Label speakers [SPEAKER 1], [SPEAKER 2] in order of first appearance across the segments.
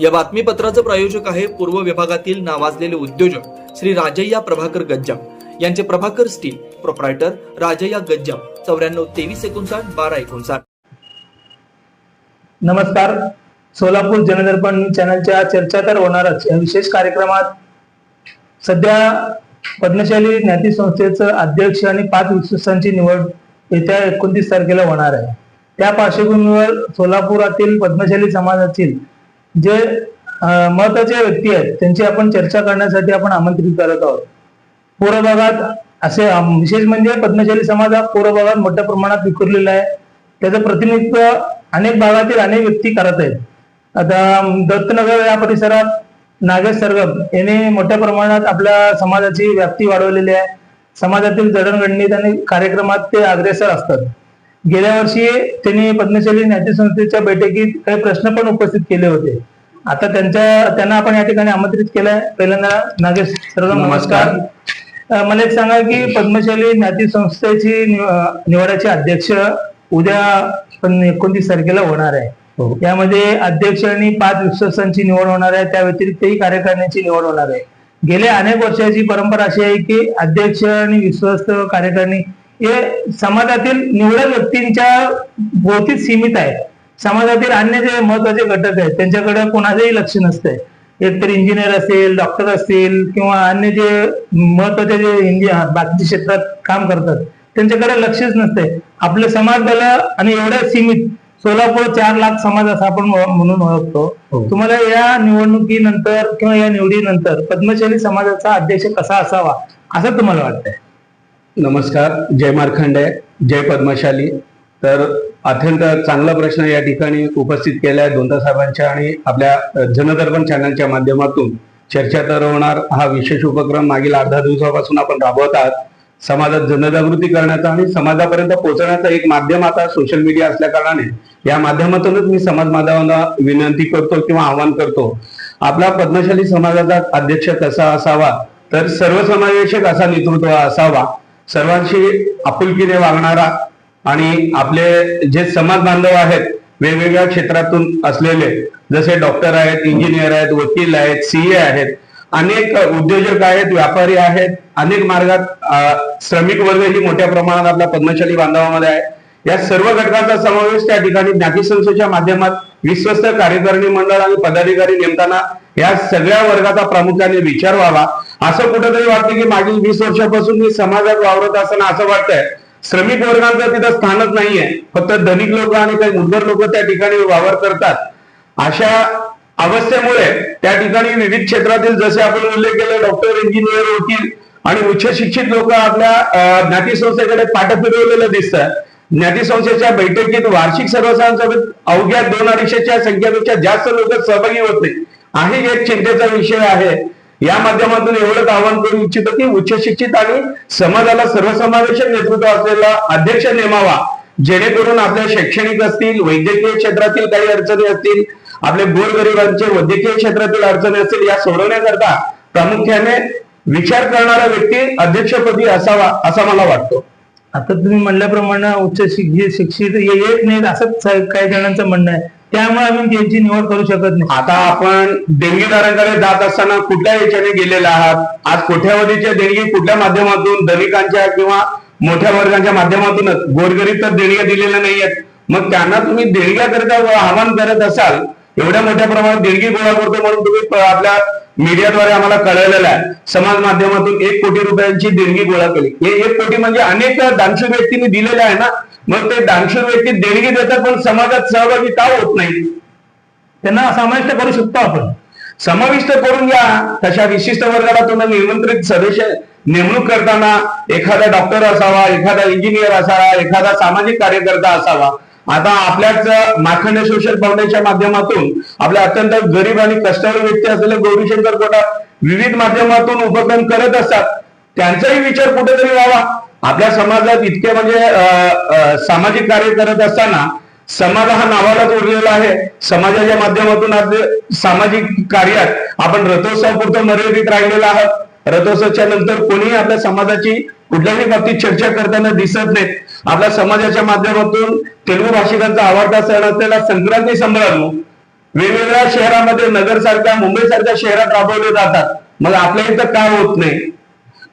[SPEAKER 1] या बातमीपत्राचं प्रायोजक आहे पूर्व विभागातील नावाजलेले उद्योजक श्री राजय्या प्रभाकर गज्जाम. यांचे प्रभाकर स्टील प्रोप्रायटर राजय्या गज्जाम. चौऱ्याण्णव तेवीस एकोणसाठ बारा एकोणसाठ.
[SPEAKER 2] नमस्कार. सोलापूर जनदर्पण चॅनलच्या चर्चा तर होणारच. या विशेष कार्यक्रमात सध्या पद्मशाली ज्ञाती संस्थेचं अध्यक्ष आणि पाच विश्वस्तांची निवड येत्या एकोणतीस तारखेला होणार आहे. त्या पार्श्वभूमीवर सोलापुरातील पद्मशाली समाजातील जे महत्त्वाचे व्यक्ती आहेत त्यांची आपण चर्चा करण्यासाठी आपण आमंत्रित करत आहोत. पूर्व भागात असे विशेष म्हणजे पद्मशाली समाज हा पूर्व भागात मोठ्या प्रमाणात विखुरलेला आहे. त्याचं प्रतिनिधित्व अनेक भागातील अनेक व्यक्ती करत आहेत. आता दत्तनगर या परिसरात नागेश सरगम यांनी मोठ्या प्रमाणात आपल्या समाजाची व्याप्ती वाढवलेली आहे. समाजातील जडणघडणीत आणि कार्यक्रमात ते अग्रेसर असतात. गेल्या वर्षी त्यांनी पद्मशाली ज्ञाती संस्थेच्या बैठकीत काही प्रश्न पण उपस्थित केले होते. आता त्यांच्या त्यांना आपण या ठिकाणी आमंत्रित केलंय. पहिल्यांदा नागेश सरगम नमस्कार. मला एक सांगा की पद्मशाली ज्ञाती संस्थेची निव- अं, निवडाचे अध्यक्ष उद्या पण एकोणतीस तारखेला होणार आहे. यामध्ये अध्यक्ष आणि पाच विश्वासांची निवड होणार आहे. त्या व्यतिरिक्तही कार्यकारिणीची निवड होणार आहे. गेल्या अनेक वर्षाची परंपरा अशी आहे की अध्यक्ष आणि विश्वस्त कार्यकारिणी हे समाजातील निवडक व्यक्तींच्या भोवतीच सीमित आहे. समाजातील अन्य जे महत्त्वाचे घटक आहेत त्यांच्याकडे कोणाचंही लक्ष नसतंय एकतर इंजिनियर असेल डॉक्टर असतील किंवा अन्य जे महत्त्वाचे जे इंजि बाकीच्या क्षेत्रात काम करतात त्यांच्याकडे लक्षच नसतंय आपलं समाज बल आणि एवढं सीमित सोलापूर चार लाख समाज असा आपण म्ह- म्हणून ओळखतो.
[SPEAKER 3] हो.
[SPEAKER 2] तुम्हाला या निवडणुकीनंतर किंवा या निवडीनंतर पद्मशाली समाजाचा अध्यक्ष कसा असावा असं तुम्हाला वाटतंय?
[SPEAKER 3] नमस्कार जय मार्खंडे जय पद्मशाली. तर अत्यंत चांगला प्रश्न या ठिकाणी उपस्थित केला आहे दोनदा साहेबांच्या आणि आपल्या जनदर्पण चॅनलच्या माध्यमातून. चर्चा तर होणार हा विशेष उपक्रम मागील अर्धा दिवसापासून आपण राबवत आहात. समाजात जनजागृती करण्याचा आणि समाजापर्यंत पोहोचण्याचा एक माध्यम आता सोशल मीडिया असल्या कारणाने. या माध्यमातूनच मी समाज माध्यमांना विनंती करतो किंवा आवाहन करतो. आपला पद्मशाली समाजाचा अध्यक्ष कसा असावा? तर सर्वसमावेशक असा नेतृत्व असावा. सर्वांशी आपुलकीने वागणारा आणि आपले जे समाज बांधव आहेत वेगवेगळ्या क्षेत्रातून असलेले जसे डॉक्टर आहेत इंजिनियर आहेत वकील आहेत सीए आहेत अनेक उद्योजक आहेत व्यापारी आहेत अनेक मार्गात श्रमिक वर्ग ही मोठ्या प्रमाणात आपल्या पद्मशाली बांधवामध्ये आहे. या सर्व घटकांचा समावेश त्या ठिकाणी ज्ञाती संस्थेच्या माध्यमात विश्वस्त कार्यकारिणी मंडळ आणि पदाधिकारी नेमताना या सगळ्या वर्गाचा प्रामुख्याने विचार व्हावा. असं कुठंतरी वाटतं की मागील वीस वर्षापासून मी समाजात वावरत असताना असं वाटतंय. श्रमिक वर्गांचं तिथं स्थानच नाहीये. फक्त धनिक लोक आणि काही मुद्दर लोक त्या ठिकाणी वावर करतात. अशा अवस्थेमुळे त्या ठिकाणी विविध क्षेत्रातील जसे आपण उल्लेख केले डॉक्टर इंजिनियर वकील आणि उच्च शिक्षित लोक आपल्या ज्ञातीसंस्थेकडे ज्ञाती संस्थेकडे पाठ फिरवलेलं दिसतं. ज्ञाती संस्थेच्या बैठकीत वार्षिक सर्वसाधारण सभेत अवघ्या दोन अडीचशेच्या संख्येपेक्षा जास्त लोक सहभागी होत नाही आणि एक चिंतेचा विषय आहे. या माध्यमातून एवढंच आवाहन करू इच्छितो की उच्च शिक्षित आणि समाजाला सर्वसमावेशक नेतृत्व असलेला अध्यक्ष नेमावा जेणेकरून आपल्या शैक्षणिक असतील वैद्यकीय क्षेत्रातील काही अडचणी असतील आपले गोरगरिबांचे वैद्यकीय क्षेत्रातील अडचणी असतील या सोडवण्याकरता प्रामुख्याने विचार करणारा व्यक्ती अध्यक्षपदी असावा असा मला वाटतो.
[SPEAKER 2] आता तुम्ही म्हणल्याप्रमाणे उच्च शिक्षित शिक्षित येत नाहीत असंच काही जणांचं म्हणणं आहे. त्यामुळे आम्ही त्यांची निवड करू शकत नाही.
[SPEAKER 3] आता आपण देणगीदारांकडे जात असताना कुठल्या याच्याने गेलेला आहात? आज कोट्यावधीच्या देणगी कुठल्या माध्यमातून धनिकांच्या किंवा मोठ्या वर्गांच्या माध्यमातूनच? गोरगरीब तर देणग्या दिलेल्या नाहीयेत. मग त्यांना तुम्ही देणग्याकरिता आवाहन करत असाल एवढ्या मोठ्या प्रमाणात देणगी गोळा करतो म्हणून तुम्ही आपल्या मीडियाद्वारे आम्हाला कळवलेलं आहे. समाज माध्यमातून एक कोटी रुपयांची देणगी गोळा केली. हे एक कोटी म्हणजे अनेक दानशूर व्यक्तींनी दिलेले आहे ना? मग ते दानशूर व्यक्ती देणगी देतात पण समाजात सहभागी का होत नाही
[SPEAKER 2] त्यांना समाविष्ट करू शकतो आपण.
[SPEAKER 3] समाविष्ट करून घ्या. तशा विशिष्ट वर्गाला तुम्ही निमंत्रित सदस्य नेमणूक करताना एखादा डॉक्टर असावा एखादा इंजिनियर असावा एखादा सामाजिक कार्यकर्ता असावा आता आपल्याच माखंड सोशल फाउंडेशनच्या माध्यमातून आपल्या अत्यंत गरीब आणि कष्टाळू व्यक्ती असलेले गौरीशंकर कोटा विविध माध्यमातून उपक्रम करत असतात. त्यांचाही विचार कुठेतरी व्हावा. आपल्या समाजात इतके म्हणजे सामाजिक कार्य करत असताना समाज हा नावालाच उरलेला आहे. समाजाच्या माध्यमातून आज सामाजिक कार्यात आपण रथोत्सव पुरतं मर्यादित राहिलेला आहोत. रथोत्सवच्या नंतर कोणीही आपल्या समाजाची कुठल्याही बाबतीत चर्चा करताना दिसत नाहीत. आपल्या समाजाच्या माध्यमातून तेलुगू भाषिकांचा आवडता सण असलेला संक्रांती समारंभ वेगवेगळ्या शहरामध्ये नगर सारख्या मुंबई सारख्या शहरात राबवले जातात. मग आपल्या इथं का होत नाही?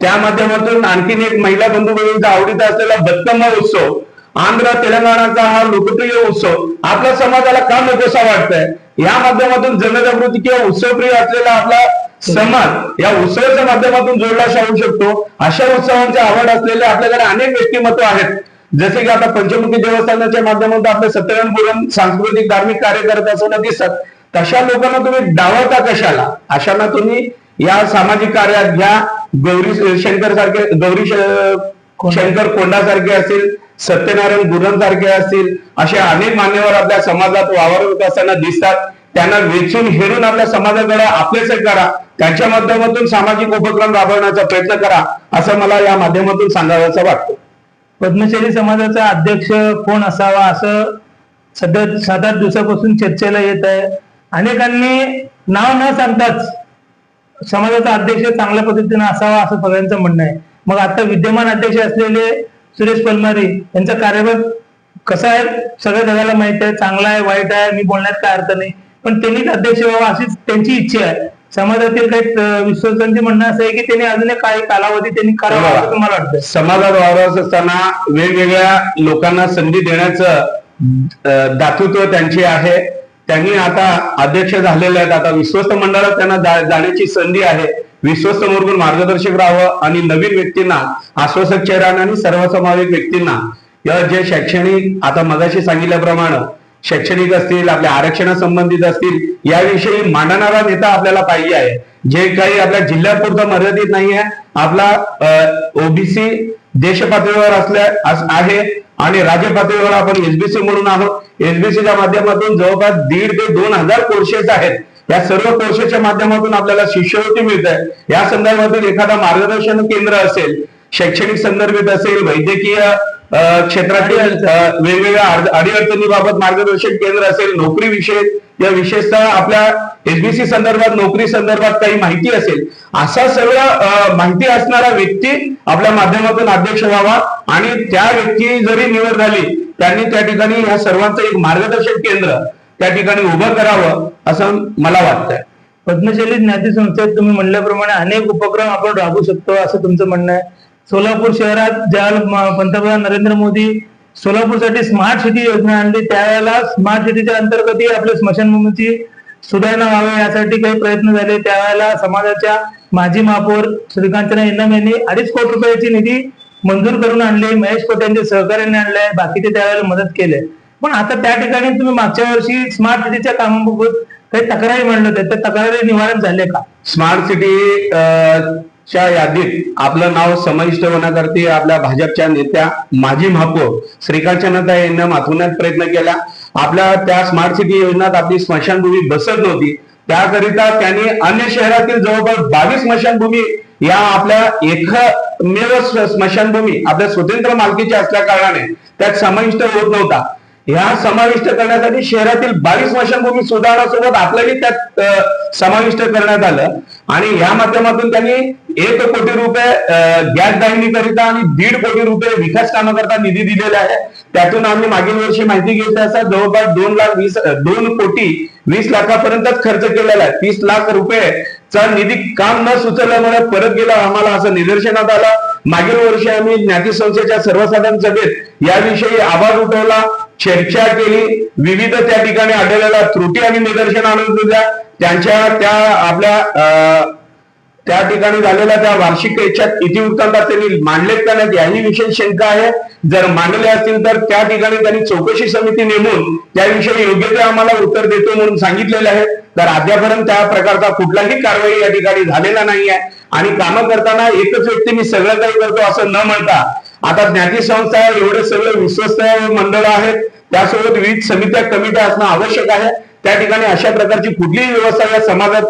[SPEAKER 3] त्या माध्यमातून आणखीन एक महिला बंधू भगिनींचा आवडीचा असलेला बत्तम्मा उत्सव आंध्र तेलंगणाचा हा लोकप्रिय उत्सव आपल्या समाजाला का नकोसा वाटतंय? या माध्यमातून जनजागृती किंवा उत्सवप्रिय असलेला आपला समाज या उत्सवाच्या माध्यमातून जोडला जाऊ शकतो. अशा उत्सवांची आवड असलेले आपल्याकडे अनेक व्यक्तिमत्व आहेत. जसे की आता पंचमुखी देवस्थानाच्या माध्यमातून आपले सत्यनारायण सांस्कृतिक धार्मिक कार्य करत असताना दिसतात. तशा लोकांना तुम्ही डावळता कशाला? अशांना तुम्ही या सामाजिक कार्यात घ्या. गौरी शंकर सारखे गौरी शंकर कोंडा. सारखे असतील सत्यनारायण गुरन सारखे असतील असे अनेक मान्यवर आपल्या समाजात वावरत असताना दिसतात. त्यांना वेचून हेरून आपल्या समाजाकडे आपलेच करा. त्यांच्या माध्यमातून सामाजिक उपक्रम राबवण्याचा प्रयत्न करा असं मला या माध्यमातून सांगावं वाटतं.
[SPEAKER 2] पद्मशाली समाजाचा अध्यक्ष कोण असावा असं सध्या सात आठ दिवसापासून चर्चेला येत आहे. अनेकांनी नाव न सांगताच समाजाचा अध्यक्ष चांगल्या पद्धतीने असावा असं सगळ्यांचं म्हणणं आहे. मग आता विद्यमान अध्यक्ष असलेले सुरेश पलमारी यांचा कार्यभाग कसा आहे? सगळ्या जगाला माहीत आहे चांगला आहे वाईट आहे मी बोलण्यात काय अर्थ नाही. पण त्यांनीच अध्यक्ष व्हावा अशीच त्यांची इच्छा आहे. समाजातील काही विश्वासांचे म्हणणं असं आहे की त्यांनी अजून काही कालावधी त्यांनी करावा असं मला वाटतं?
[SPEAKER 3] समाजात वावरत असताना वेगवेगळ्या लोकांना संधी देण्याचं दातृत्व त्यांचे आहे. त्यांनी आता अध्यक्ष झालेले आहेत. आता विश्वस्त मंडळात त्यांना जाण्याची संधी आहे. विश्वस्त म्हणून मार्गदर्शक राहावं आणि नवीन व्यक्तींना आश्वासक चेहऱ्यानं आणि सर्वसमावेक व्यक्तींना. या जे शैक्षणिक आता मगाशी सांगितल्याप्रमाणे शैक्षणिक असतील आपल्या आरक्षणासंबंधित असतील याविषयी मांडणारा नेता आपल्याला पाहिजे आहे. जे काही आपल्या जिल्ह्यापुरतं मर्यादित नाही आहे आपला ओबीसी देश पातळीवर असल्या आहे आणि राज्य पातळीवर आपण एसबीसी म्हणून आहोत. एसबीसीच्या माध्यमातून जवळपास दीड ते दोन हजार कोर्सेस आहेत. या सर्व कोर्सेसच्या माध्यमातून आपल्याला शिष्यवृत्ती मिळते. या संदर्भातील एखादा मार्गदर्शन केंद्र असेल शैक्षणिक संदर्भित असेल वैद्यकीय क्षेत्रातील वेगवेगळ्या अड- अडीअडचणीबाबत मार्गदर्शन केंद्र असेल नोकरी विषय या विशेषतः आपल्या एसबीसी संदर्भात नोकरी संदर्भात काही माहिती असेल असा सगळं अ, माहिती असणारा व्यक्ती आपल्या माध्यमातून अध्यक्ष व्हावा आणि त्या व्यक्ती जरी निवड झाली त्यांनी त्या ठिकाणी या सर्वांचं एक मार्गदर्शन केंद्र त्या ठिकाणी उभं करावं असं मला वाटतंय.
[SPEAKER 2] पद्मशाली ज्ञाती संस्थेत तुम्ही म्हणल्याप्रमाणे अनेक उपक्रम आपण राबवू शकतो असं तुमचं म्हणणं आहे. सोलापूर शहरात ज्या पंतप्रधान नरेंद्र मोदी सोलापूरसाठी स्मार्ट सिटी योजना आणली त्यावेळेला स्मार्ट सिटीच्या अंतर्गतही आपल्या स्मशानभूमीची सुधारणा व्हावी यासाठी काही प्रयत्न झाले. त्यावेळेला समाजाच्या माजी महापौर श्रीकांतना इन्नम यांनी अडीच कोटी रुपयाची निधी मंजूर करून आणली. महेश कोट यांच्या सहकार्याने आणले बाकीचे त्यावेळेला मदत केले. पण आता त्या ठिकाणी तुम्ही मागच्या वर्षी स्मार्ट सिटीच्या कामाबाबत काही तक्रारी म्हणलं होत्या. त्या तक्रारी निवारण झाले का?
[SPEAKER 3] स्मार्ट सिटी च्या यादीत आपलं नाव समाविष्ट होण्याकरती आपल्या भाजपच्या नेत्या माजी महापौर श्रीकांतचंद्रता यांना माथवण्यात प्रयत्न केला. आपल्या त्या स्मार्ट सिटी योजनात आपली स्मशानभूमी बसत नव्हती. त्याकरिता त्यांनी अन्य शहरातील जवळपास बावीस स्मशानभूमी या आपल्या एकमेव स्मशानभूमी आपल्या स्वतंत्र मालकीची असल्या कारणाने त्यात समाविष्ट होत नव्हता. ह्या समाविष्ट करण्यासाठी शहरातील बावीस स्मशानभूमी सुधारणासोबत आपलंही त्यात समाविष्ट करण्यात आलं. आणि या माध्यमातून त्यांनी एक कोटी रुपये गॅस दाहिनीकरिता आणि दीड कोटी रुपये विकास कामाकरता निधी दिलेला आहे. त्यातून आम्ही मागील वर्षी माहिती घेत असता जवळपास दोन लाख वीस दोन कोटी वीस लाखापर्यंतच खर्च केलेला आहे. तीस लाख रुपये चा निधी काम न सुचवल्यामुळे परत गेला आम्हाला असं निदर्शनात आलं. मागील वर्षी आम्ही ज्ञातीसंस्थेच्या सर्वसाधारण सभेत याविषयी आवाज उठवला चर्चा केली विविध त्या ठिकाणी आढळलेल्या त्रुटी आणि निदर्शन आणून दिल्या. त्यांच्या त्या आपल्या त्या ठिकाणी झालेल्या त्या वार्षिक याच्यात इतिवृत्तांतात त्यांनी मांडलेत का नाही याही विषयी शंका आहे. जर मांडले असतील तर त्या ठिकाणी त्यांनी चौकशी समिती नेमून त्याविषयी योग्य ते आम्हाला उत्तर देतो म्हणून सांगितलेले आहे. तर अद्यापर्यंत त्या प्रकारचा कुठलाही कारवाई या ठिकाणी झालेला नाही आहे आणि कामं करताना एकच व्यक्ती मी सगळं काही करतो असं न म्हणता आता ज्ञाती संस्था एवढे सगळे विश्वस्त मंडळ आहेत त्यासोबत विविध समित्या कमिट्या असणं आवश्यक आहे. त्या ठिकाणी अशा प्रकारची कुठलीही व्यवस्था या समाजात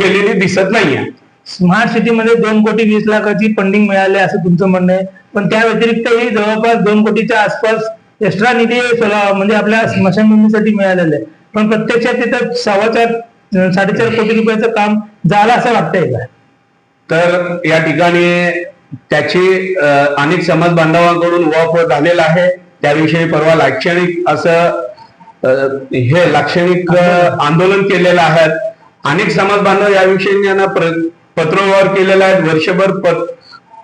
[SPEAKER 3] केलेली दिसत नाहीये.
[SPEAKER 2] स्मार्ट सिटीमध्ये दोन कोटी वीस लाखाची फंडिंग मिळाली असं तुमचं म्हणणं आहे. पण त्या व्यतिरिक्तही जवळपास दोन कोटीच्या आसपास एक्स्ट्रा निधी म्हणजे आपल्या स्मशानभूमीसाठी मिळालेला आहे. पण प्रत्यक्षात तिथं सव्वाचार साडेचार कोटी रुपयाचं काम झालं असं वाटतंय का?
[SPEAKER 3] तर या ठिकाणी त्याची अनेक समाज बांधवांकडून उहापोह झालेला आहे. त्याविषयी परवा लाक्षणिक असं हे लाक्षणिक आंदोलन केलेलं आहे. अनेक समाज बांधव याविषयी यांना पत्रव्यवहार केलेला आहे. वर्षभर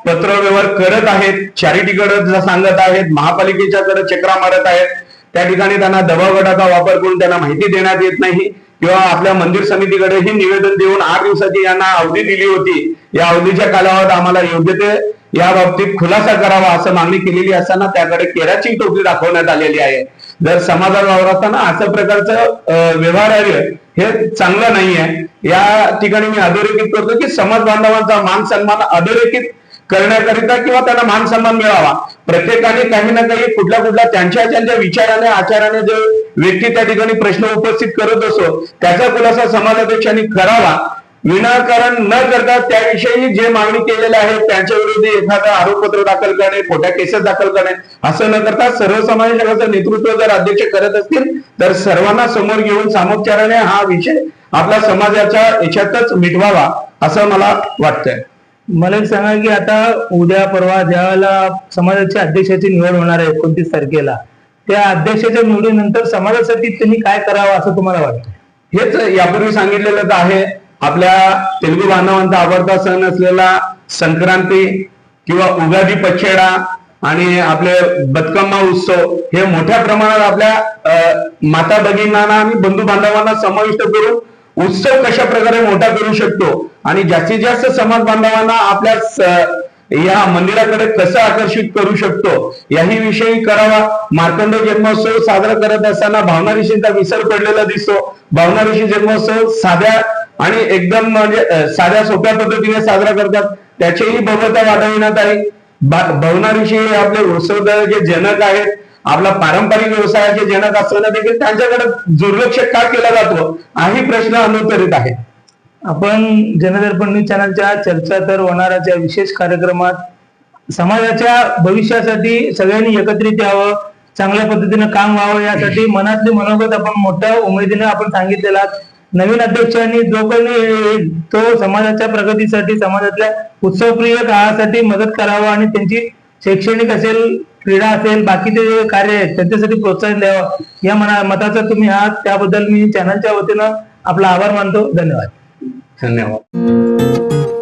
[SPEAKER 3] पत्रव्यवहार करत आहेत. चॅरिटीकडे सांगत आहेत. महापालिकेच्याकडे चक्रा मारत आहेत. त्या ठिकाणी त्यांना दबाव गटाचा वापर करून त्यांना माहिती देण्यात येत नाही. किंवा आपल्या मंदिर समितीकडे ही निवेदन देऊन आठ दिवसाची यांना अवधी दिली होती. या अवधीच्या कालावधीत आम्हाला योग्य ते या बाबतीत खुलासा करावा असं मागणी केलेली असताना त्याकडे केराची टोपली दाखवण्यात आलेली आहे. जर समाजात वावरताना असं प्रकारचं अं, व्यवहार्य हे चांगलं नाहीये. या ठिकाणी मी अधोरेखित करतो की समाज बांधवांचा मान सन्मान अधोरेखित करण्याकरिता किंवा त्यांना मान सन्मान मिळावा. प्रत्येकाने काही ना काही कुठल्या कुठल्या त्यांच्या त्यांच्या विचाराने आचाराने जो व्यक्ती त्या ठिकाणी प्रश्न उपस्थित करत असो त्याचा खुलासा समाजाध्यक्षांनी करावा. विनाकारण न करता त्याविषयी जे मागणी केलेले आहे त्यांच्या विरोधी एखादं आरोपपत्र दाखल करणे खोट्या केसेस दाखल करणे असं न करता सर्वसमावेशकाचं नेतृत्व जर अध्यक्ष करत असतील तर सर्वांना समोर घेऊन सामोपचाराने हा विषय आपल्या समाजाच्या याच्यातच मिटवावा असं मला वाटतंय.
[SPEAKER 2] मला एक सांगा की आता उद्या परवा ज्यावेळेला समाजाच्या अध्यक्षाची निवड होणार आहे एकोणतीस तारखेला त्या अध्यक्षाच्या निवडीनंतर समाजासाठी त्यांनी काय करावं असं तुम्हाला वाटतं?
[SPEAKER 3] हेच यापूर्वी सांगितलेलं तर आहे. आपल्या तेलुगू बांधवांचा आवडता सण असलेला संक्रांती किंवा उगादी पछेडा आणि आपले बदकम्मा उत्सव हे मोठ्या प्रमाणात आपल्या माता भगिनींना आणि बंधू बांधवांना समाविष्ट करून उत्सव कशा प्रकारे मोठा करू शकतो आणि जास्तीत जास्त समाज बांधवांना आपल्या या मंदिराकडे कसं आकर्षित करू शकतो याही विषयी करावा. मार्कंड जन्मोत्सव साजरा करत असताना भावना ऋषींचा विसर पडलेला दिसतो. भावना ऋषी जन्मोत्सव साध्या आणि एकदम म्हणजे साध्या सोप्या पद्धतीने साजरा करतात. त्याचीही भव्यता वाढविण्यात आली भावना ऋषी हे आपले उत्सवदाचे जनक आहेत. आपला पारंपरिक व्यवसायाचे जनक असताना देखील त्यांच्याकडे दुर्लक्ष का केला जातो हाही प्रश्न अनुत्तरित आहे.
[SPEAKER 2] आपण जनदर्पण न्यूज चॅनलच्या चर्चा तर होणाऱ्या विशेष कार्यक्रमात समाजाच्या भविष्यासाठी सगळ्यांनी एकत्रित यावं चांगल्या पद्धतीनं काम व्हावं यासाठी मनातली मनोगत आपण मोठ्या उमेदीने आपण सांगितलेला नवीन अध्यक्षांनी जो कोणी येईल तो समाजाच्या प्रगतीसाठी समाजातल्या उत्सवप्रिय काळासाठी मदत करावं आणि त्यांची शैक्षणिक असेल क्रीडा असेल बाकीचे जे कार्य आहेत त्यांच्यासाठी प्रोत्साहन द्यावं. या मना मताचा तुम्ही आहात त्याबद्दल मी चॅनलच्या वतीनं आपला आभार मानतो. धन्यवाद.
[SPEAKER 3] धन्यवाद